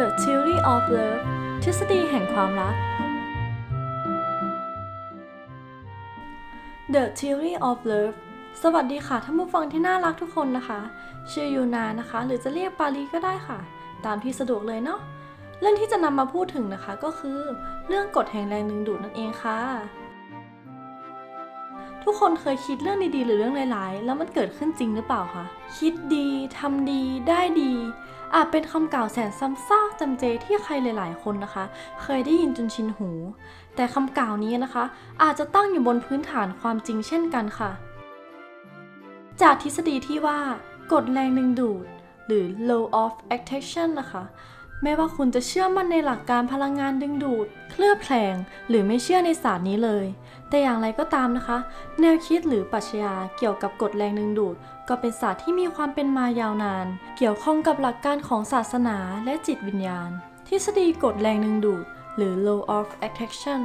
The Theory of Love ทฤษฎีแห่งความรัก The Theory of Love สวัสดีค่ะท่านผู้ฟังที่น่ารักทุกคนนะคะ ชื่อยูนานะคะ หรือจะเรียกปาลีก็ได้ค่ะ ตามที่สะดวกเลยเนาะเรื่องที่จะนำมาพูดถึงนะคะก็คือ เรื่องกฎแห่งแรงดึงดูดนั่นเองค่ะ ทุกคนเคยคิดเรื่องดีๆ หรือเรื่องร้ายๆแล้วมันเกิดขึ้นจริงหรือเปล่าคะคิดดีทำดีได้ดี อาจเป็นคำกล่าวแสนซ้ำซากจำเจที่ใครหลาย ๆ คนนะคะ เคยได้ยินจนชินหู แต่คำกล่าวนี้นะคะ อาจจะตั้งอยู่บนพื้นฐานความจริงเช่นกันค่ะ จากทฤษฎีที่ว่ากฎแรงดึงดูด หรือ law of attraction นะคะ ไม่ว่าคุณจะเชื่อมั่นในหลักการพลังงานดึงดูด เคลือบแคลง หรือไม่เชื่อในศาสตร์นี้เลย แต่อย่างไรก็ตามนะคะ แนวคิดหรือปรัชญาเกี่ยวกับกฎแรงดึงดูด ก็เป็นศาสตร์ที่มีความเป็นมายาวนาน เกี่ยวข้องกับหลักการของศาสนาและจิตวิญญาณ ทฤษฎีกฎแรงดึงดูด หรือ law of attraction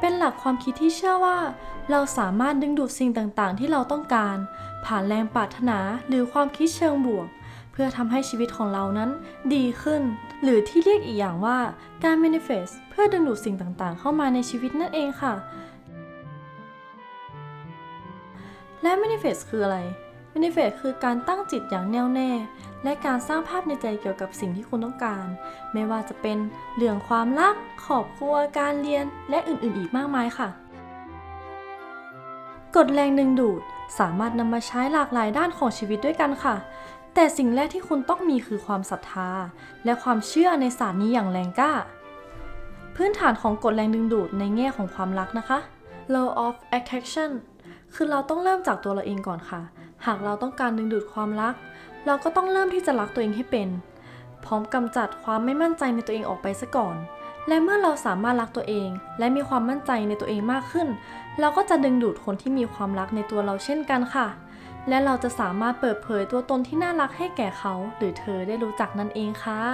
เป็นหลักความคิดที่เชื่อว่า เราสามารถดึงดูดสิ่งต่างๆ ที่เราต้องการ ผ่านแรงปรารถนาหรือความคิดเชิงบวก เพื่อทำให้ชีวิตของเรานั้นดีขึ้น หรือที่เรียกอีกอย่างว่าการ manifest เพื่อดึงดูดสิ่งต่างๆ เข้ามาในชีวิตนั่นเองค่ะ และ manifest คืออะไร manifest คือการตั้งจิตอย่างแน่วแน่ และการสร้างภาพในใจเกี่ยวกับสิ่งที่คุณต้องการ ไม่ว่าจะเป็นเรื่องความรักครอบครัวการเรียนและอื่นๆ อีกมากมายค่ะกฎแรงดึงดูดสามารถนำมาใช้หลากหลายด้านของชีวิตด้วยกันค่ะ แต่สิ่งแรกที่คุณต้องมีคือความศรัทธา และความเชื่อในศาสตร์นี้อย่างแรงกล้า พื้นฐานของกฎแรงดึงดูดในแง่ของความรักนะคะ law of attraction คือเราต้องเริ่มจากตัวเราเองก่อนค่ะ หากเราต้องการดึงดูดความรัก เราก็ต้องเริ่มที่จะรักตัวเองให้เป็น พร้อมกำจัดความไม่มั่นใจในตัวเองออกไปซะก่อน และเมื่อเราสามารถรักตัวเอง และมีความมั่นใจในตัวเองมากขึ้น เราก็จะดึงดูดคนที่มีความรักในตัวเราเช่นกันค่ะ และเราจะสามารถเปิดเผยตัวตนที่น่ารักให้แก่เขา หรือเธอได้รู้จักนั่นเองค่ะ